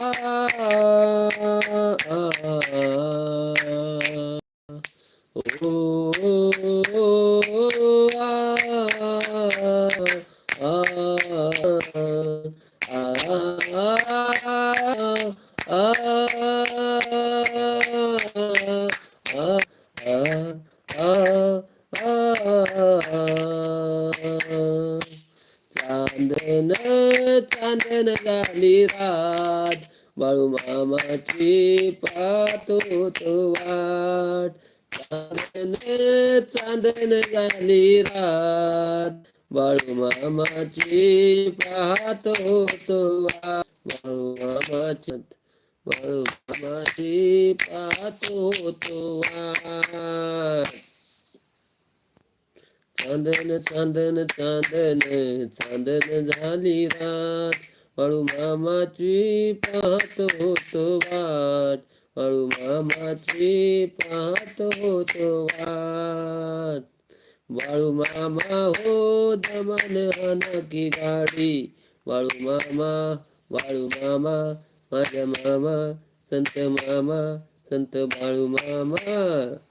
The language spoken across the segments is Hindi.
uh, નિરાત મારું મામાજી પાતો તો વાટ ચાંદન ચાંદન ગાલી રાત વાળું મામાજી પાતો તો વાટ વાળું મામાજી વાળું મામાજી પાતો તો વાટ चांदन चांदन चांदन चांदन झाली रात. वाळू मामाची पाहत होतो वाट. वाळू मामाची पाहत होतो वाट. वाळू मामा हो दमन की गाडी. वाळू मामा वाळू मामा माझ्या मामा संत मामा संत बाळू मामा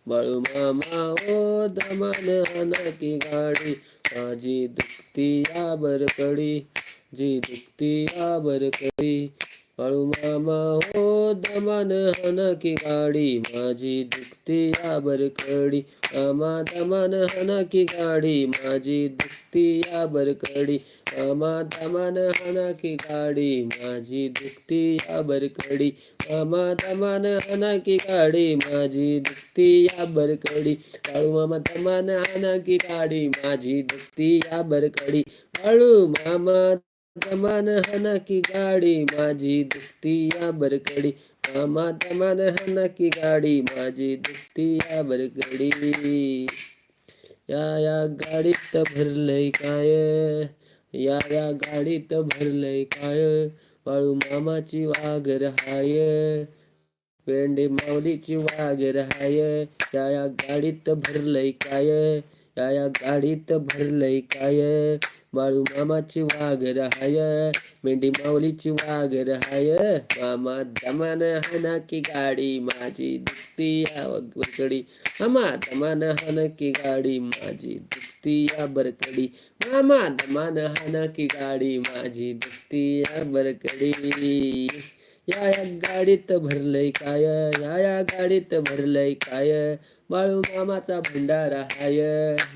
बाळू मामा, ओ दमान की गाडी. माझी दुखती आबर बरकडी जी दुखती आबर बरकडी बाळू मामा हो दमान की गाडी, माझी दुखती या बरकडी मामा दमान की गाडी, माझी दुखती या बरकडी मामा दमान की गाडी, माझी दुखती या बरकडी मामा दमान हाना की गाडी, माझी दुखती या बरकडी बाळू मामा दमान हाना की गाडी, माझी दुखती या बरकडी बाळू मामा दमान हाना की गाडी माझी दुखती या बरकडी मामा दमान हाना की गाडी माझी दुखती या बरकडी या या गाडी गाडीत भरलंय काय? या या गाडी गाडीत भरलंय काय? बाळू मामाची वाघर हाय पेंडे माऊलीची वाघर हाय या या गाडीत भरलंय काय? या या गाडीत भरलंय काय? बाळू मामाची वाघर हाय मेंढी माऊलीची वाघर हाय मामा दमान हाना की गाडी माझी दुखती या बरकडी मामा दमान हाना की गाडी माझी दुखती या बरकडी मामा दमान हाना की गाडी माझी दुखती या बरकडी या या गाडीत भरलंय काय? या या गाडीत भरलंय काय? बाळू मामाचा भंडारा हाय.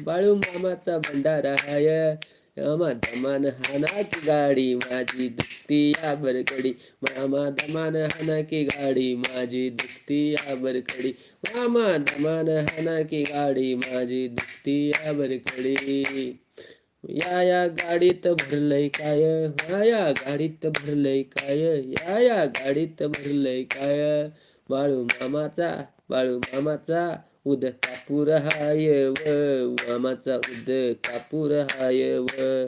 बाळू मामाचा भंडारा हाय. मामा दमान हाना की गाडी माझी दुखती या बरकडी मामा दमान हाना की गाडी माझी दुखती या बरकडी मामा दमान हाना की गाडी माझी दुखती या बरकडी या या गाडीत भरलंय काय? या या गाडीत भरलंय काय? या या गाडीत भरलंय काय? बाळू मामाचा बाळू मामाचा उद कापूर हाय व मामाचा उद कापूर हाय व.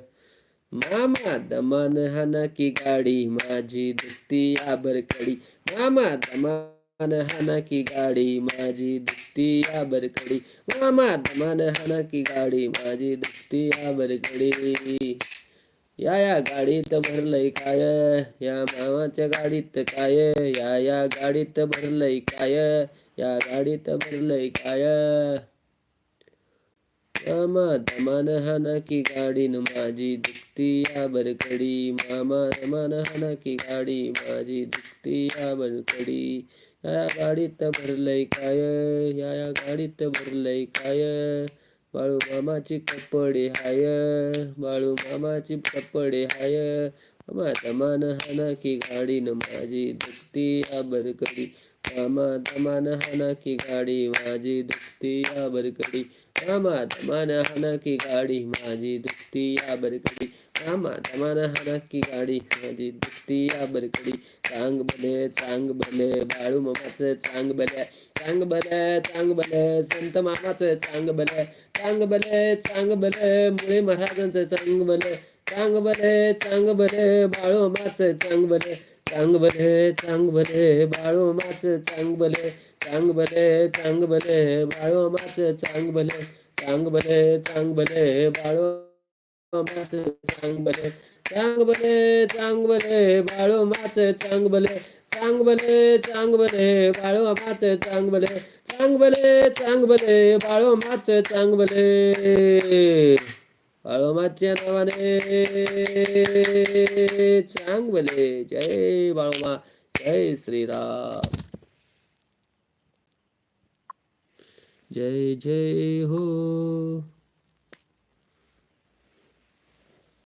मामा दमान हाना की गाडी माझी दुखती आबरकडी. मामा मामा हाना की गाडी माझी दुखती बरकडी मामा दमान हाना की गाडी माझी दुखती बरकडी या या गाडीत भरलंय काय या मामाच्या गाडीत काय या या गाडीत भरलंय काय या गाडीत भरलंय काय मामा दमान हाना की गाडी न माझी दुखती या बरकडी मामा दमान हाना की गाडी माझी दुखती या बरकडी या गाडीत भरलंय काय या या गाडीत भरलंय काय बाळू मामाची कपडे हाय, बाळू मामाची कपडे हाय। मामा दमान हाना की गाडी न माझी दुखती या बरकडी मामा दमान हाना की गाडी माझी दुखती या बरकडी मामा दमान हाना की गाडी माझी दुखती या बरकडी मामा दमान हाना की गाडी माझी दुखती या बरकडी चांग बले चांग बले बाळू मामाचं चांग बले चांग बले चांग बले संत मामाचं चांग बले चांग बले चांग बले मुळे महाराजांचं चांग बले चांग बले चांग बले बाळू मामाचं चांग बले चांग बले चांग बले बाळू मामाचं चांग बले चांग बले चांग बले बाळू मामाचं चांग बले चांग बले चांग बले बाळू मामाचं चांग बले बाळू माच चांगले चांगले चांगले बाळू माच बाळू माच चांगले बाळोमाच्या नावाने चांगले जय बाळोमा जय श्रीराम. जय जय हो.